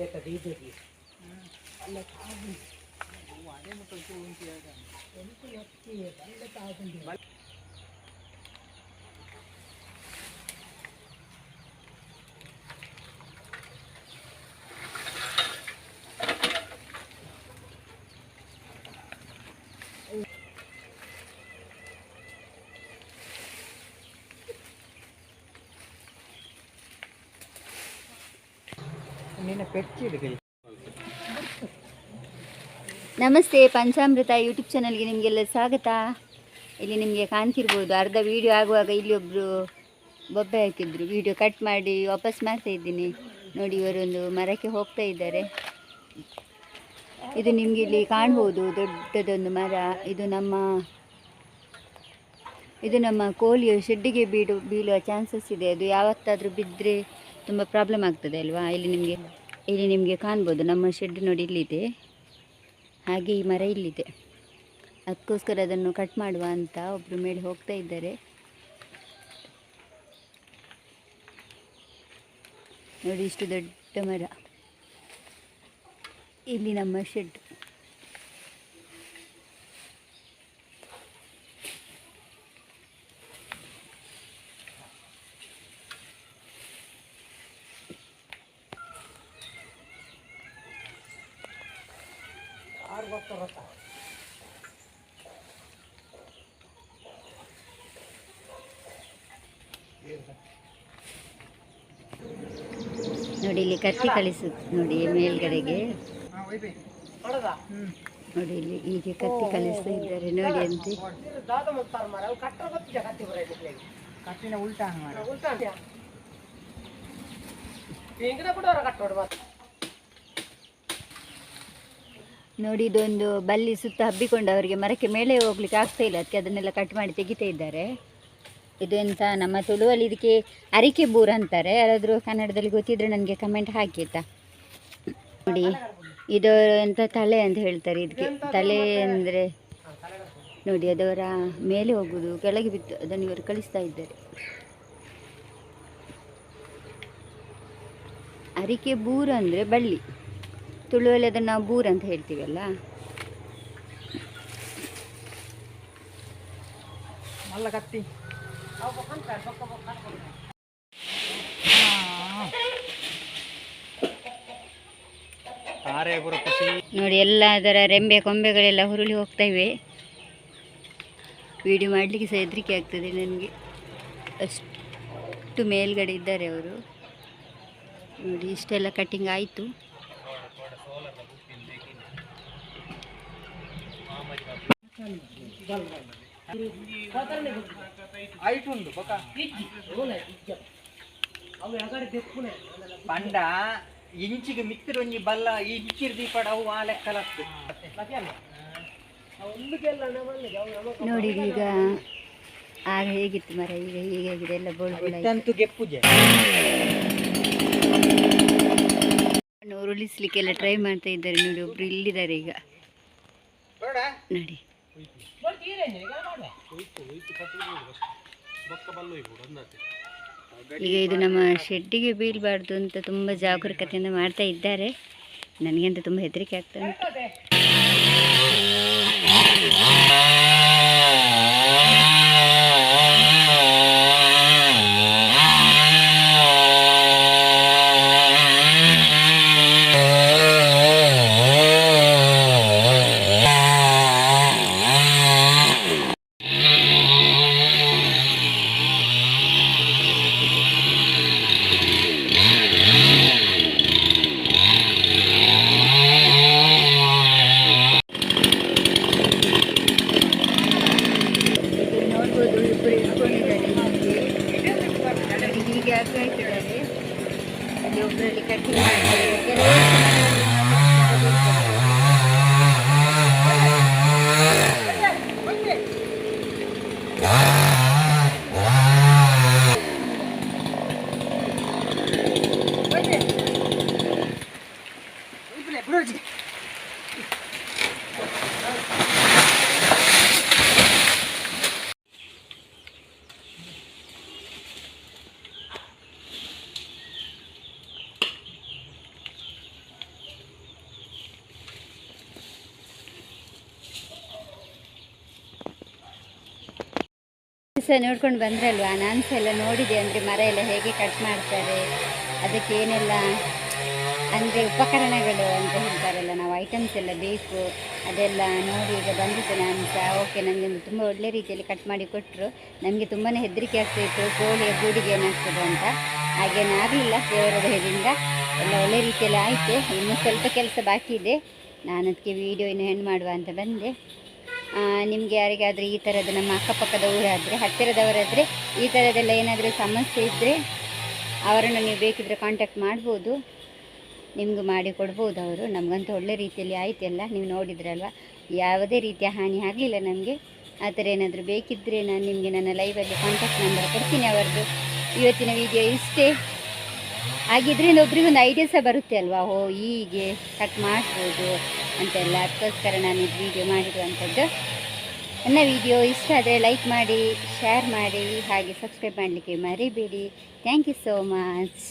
ನಿನ್ನ ಪೆಚ್ಚಿಡು ಕೈ ನಮಸ್ತೆ, ಪಂಚಾಮೃತ ಯೂಟ್ಯೂಬ್ ಚಾನಲ್ಗೆ ನಿಮಗೆಲ್ಲ ಸ್ವಾಗತ. ಇಲ್ಲಿ ನಿಮಗೆ ಕಾಣ್ತಿರ್ಬೋದು, ಅರ್ಧ ವೀಡಿಯೋ ಆಗುವಾಗ ಇಲ್ಲಿ ಒಬ್ಬರು ಬೊಬ್ಬೆ ಹಾಕಿದ್ರು. ವೀಡಿಯೋ ಕಟ್ ಮಾಡಿ ವಾಪಸ್ ಮಾಡ್ತಾ ಇದ್ದೀನಿ. ನೋಡಿ, ಇವರೊಂದು ಮರಕ್ಕೆ ಹೋಗ್ತಾ ಇದ್ದಾರೆ. ಇದು ನಿಮಗೆ ಇಲ್ಲಿ ಕಾಣ್ಬೋದು, ದೊಡ್ಡದೊಂದು ಮರ. ಇದು ನಮ್ಮ ಇದು ನಮ್ಮ ಕೋಳಿಯ ಶೆಡ್ಡಿಗೆ ಬೀಡು, ಬೀಳುವ ಚಾನ್ಸಸ್ ಇದೆ. ಅದು ಯಾವತ್ತಾದರೂ ಬಿದ್ದರೆ ತುಂಬ ಪ್ರಾಬ್ಲಮ್ ಆಗ್ತದೆ ಅಲ್ವಾ? ಇಲ್ಲಿ ನಿಮಗೆ ಇಲ್ಲಿ ನಿಮಗೆ ಕಾಣ್ಬೋದು. ನಮ್ಮ ಶೆಡ್ ನೋಡಿ ಇಲ್ಲಿದೆ. ಹಾಗೆ ಈ ಮರ ಇಲ್ಲಿದೆ. ಅದಕ್ಕೋಸ್ಕರ ಅದನ್ನು ಕಟ್ ಮಾಡುವ ಅಂತ ಒಬ್ಬರು ಮೇಲೆ ಹೋಗ್ತಾ ಇದ್ದಾರೆ. ನೋಡಿ, ಇಷ್ಟು ದೊಡ್ಡ ಮರ. ಇಲ್ಲಿ ನಮ್ಮ ಶೆಡ್ ನೋಡಿ ಇಲ್ಲಿ ಕಟ್ಟಿ ಕಳಿಸುತ್ತೆ ನೋಡಿ ಮೇಲ್ಗಡೆಗೆ. ನೋಡಿ ಇಲ್ಲಿ ಹೀಗೆ ಕತ್ತಿ ಕಳಿಸ್ತಾ ಇದ್ದಾರೆ. ನೋಡಿ ಅಂತೆ. ಕಟ್ಟಿನ ಉಲ್ಟಾ ಉಲ್ಟಾ ಮಾಡ ನೋಡಿ ಇದೊಂದು ಬಲ್ಲಿ ಸುತ್ತ ಹಬ್ಬಿಕೊಂಡು ಅವರಿಗೆ ಮರಕ್ಕೆ ಮೇಲೆ ಹೋಗ್ಲಿಕ್ಕೆ ಆಗ್ತಾ ಇಲ್ಲ. ಅದಕ್ಕೆ ಅದನ್ನೆಲ್ಲ ಕಟ್ ಮಾಡಿ ತೆಗಿತಾ ಇದ್ದಾರೆ. ಇದು ಎಂತ ನಮ್ಮ ತುಳುವಲ್ಲಿ ಇದಕ್ಕೆ ಅರಿಕೆ ಬೂರ್ ಅಂತಾರೆ. ಯಾರಾದರೂ ಕನ್ನಡದಲ್ಲಿ ಗೊತ್ತಿದ್ರೆ ನನಗೆ ಕಮೆಂಟ್ ಹಾಕಿ ಆಯ್ತಾ? ನೋಡಿ ಇದು ಎಂತ ತಲೆ ಅಂತ ಹೇಳ್ತಾರೆ ಇದಕ್ಕೆ. ತಲೆ ಅಂದರೆ ನೋಡಿ, ಅದವರ ಮೇಲೆ ಹೋಗುದು ಕೆಳಗೆ ಬಿತ್ತು ಅದನ್ನು ಇವರು ಕಳಿಸ್ತಾ ಇದ್ದಾರೆ. ಅರಿಕೆ ಬೂರ್ ಅಂದರೆ ಬಳ್ಳಿ. ತುಳುವಲ್ಲಿ ಅದನ್ನು ನಾವು ಬೂರ್ ಅಂತ ಹೇಳ್ತೀವಲ್ಲ? ನೋಡಿ ಎಲ್ಲ ಅದರ ರೆಂಬೆ ಕೊಂಬೆಗಳೆಲ್ಲ ಹುರುಳಿ ಹೋಗ್ತಾ ಇವೆ. ವಿಡಿಯೋ ಮಾಡಲಿಕ್ಕೆ ಸಹ ಹೆದರಿಕೆ ಆಗ್ತದೆ ನನಗೆ. ಅಷ್ಟು ಮೇಲ್ಗಡೆ ಇದ್ದಾರೆ ಅವರು. ನೋಡಿ ಇಷ್ಟೆಲ್ಲ ಕಟ್ಟಿಂಗ್ ಆಯಿತು. ಪಂಡ ಇಂಚಿಗೆ ಮಿತ್ತಿರೊಂಜಿ ಬಲ್ಲ ಈ ಇಚ್ಚಿರ್ ದೀಪಡ ಅವು ಆ ಲೆಕ್ಕಲತ್ತು. ನೋಡಿ ಈಗ ಆಗ ಹೇಗಿತ್ತು ಮರ ಈಗ ಹೀಗಾಗಿದೆ ಎಲ್ಲ ಬೋಳ್ ಬೋಳಾಗಿದೆ ಇತ್ತಂತೂ ಗೆಪ್ಪುಜೆ. ಉರುಳಿಸ್ಲಿಕ್ಕೆಲ್ಲ ಟ್ರೈ ಮಾಡ್ತಾ ಇದ್ದಾರೆ ನೋಡಿ ಒಬ್ರು ಇಲ್ಲಿದ್ದಾರೆ ಈಗ. ನೋಡಿ. ಈಗ ಇದು ನಮ್ಮ ಶೆಡ್ಡಿಗೆ ಬೀಳಬಾರ್ದು ಅಂತ ತುಂಬ ಜಾಗರೂಕತೆಯಿಂದ ಮಾಡ್ತಾ ಇದ್ದಾರೆ. ನನಗಂತೂ ತುಂಬ ಹೆದರಿಕೆ ಆಗ್ತಾ ಉಂಟು. guys, guys, ready? Yung nalikat ko. ಸಹ ನೋಡ್ಕೊಂಡು ಬಂದ್ರಲ್ವಾ? ನಾನು ಸಹ ಎಲ್ಲ ನೋಡಿದೆ ಅಂದರೆ ಮರ ಎಲ್ಲ ಹೇಗೆ ಕಟ್ ಮಾಡ್ತಾರೆ, ಅದಕ್ಕೆ ಏನೆಲ್ಲ ಅಂದರೆ ಉಪಕರಣಗಳು ಅಂತ ಹೇಳ್ತಾರಲ್ಲ, ನಾವು ಐಟಮ್ಸ್ ಎಲ್ಲ ಬೇಕು, ಅದೆಲ್ಲ ನೋಡಿ ಈಗ ಬಂದಿದ್ದೆ ನಾನು ಸಹ ಓಕೆ ನನಗೆ ತುಂಬ ಒಳ್ಳೆ ರೀತಿಯಲ್ಲಿ ಕಟ್ ಮಾಡಿ ಕೊಟ್ಟರು ನಮಗೆ ತುಂಬಾ ಹೆದರಿಕೆ ಆಗ್ತಾಯಿತ್ತು ಕೋಳಿಯ ಗೂಡಿಗೆ ಏನಾಗ್ತದೆ ಅಂತ. ಹಾಗೇನಾಗಲಿಲ್ಲ ದೇವರ ದಯದಿಂದ ಎಲ್ಲ ಒಳ್ಳೆ ರೀತಿಯಲ್ಲಿ ಆಯಿತು. ಇನ್ನೂ ಸ್ವಲ್ಪ ಕೆಲಸ ಬಾಕಿ ಇದೆ. ನಾನು ಅದಕ್ಕೆ ವೀಡಿಯೋ ಇನ್ನು ಹೆಣ್ಣು ಮಾಡುವ ಅಂತ ಬಂದೆ. ನಿಮಗೆ ಯಾರಿಗಾದರೂ ಈ ಥರದ್ದು ನಮ್ಮ ಅಕ್ಕಪಕ್ಕದ ಊರಾದರೆ, ಹತ್ತಿರದವರಾದರೆ, ಈ ಥರದ್ದೆಲ್ಲ ಏನಾದರೂ ಸಮಸ್ಯೆ ಇದ್ದರೆ ಅವರನ್ನು ನೀವು ಬೇಕಿದ್ರೆ ಕಾಂಟ್ಯಾಕ್ಟ್ ಮಾಡ್ಬೋದು. ನಿಮಗೂ ಮಾಡಿ ಕೊಡ್ಬೋದು ಅವರು. ನಮಗಂತೂ ಒಳ್ಳೆ ರೀತಿಯಲ್ಲಿ ಆಯಿತಲ್ಲ ನೀವು ನೋಡಿದ್ರಲ್ವ? ಯಾವುದೇ ರೀತಿಯ ಹಾನಿ ಆಗಲಿಲ್ಲ ನಮಗೆ. ಆ ಥರ ಏನಾದರೂ ಬೇಕಿದ್ದರೆ ನಾನು ನಿಮಗೆ ನನ್ನ ಲೈವಲ್ಲಿ ಕಾಂಟ್ಯಾಕ್ಟ್ ನಂಬರ್ ಕೊಡ್ತೀನಿ ಅವರದ್ದು. ಇವತ್ತಿನ ವಿಡಿಯೋ ಇಷ್ಟೇ. ಹಾಗಿದ್ರಿಂದ ಒಬ್ರಿಗೊಂದು ಐಡಿಯಾ ಸಹ ಬರುತ್ತೆ ಅಲ್ವಾ? ಓ, ಹೀಗೆ ಕಟ್ ಮಾಡ್ಬೋದು. ಅಂತೆಲ್ಲ ಅದಕ್ಕೋಸ್ಕರ ನಾನು ಇದು ವೀಡಿಯೋ ಮಾಡಿರುವಂಥದ್ದು. ನನ್ನ ವಿಡಿಯೋ ಇಷ್ಟ ಆದರೆ ಲೈಕ್ ಮಾಡಿ ಶೇರ್ ಮಾಡಿ, ಹಾಗೆ ಸಬ್ಸ್ಕ್ರೈಬ್ ಮಾಡಲಿಕ್ಕೆ ಮರಿಬೇಡಿ. Thank you so much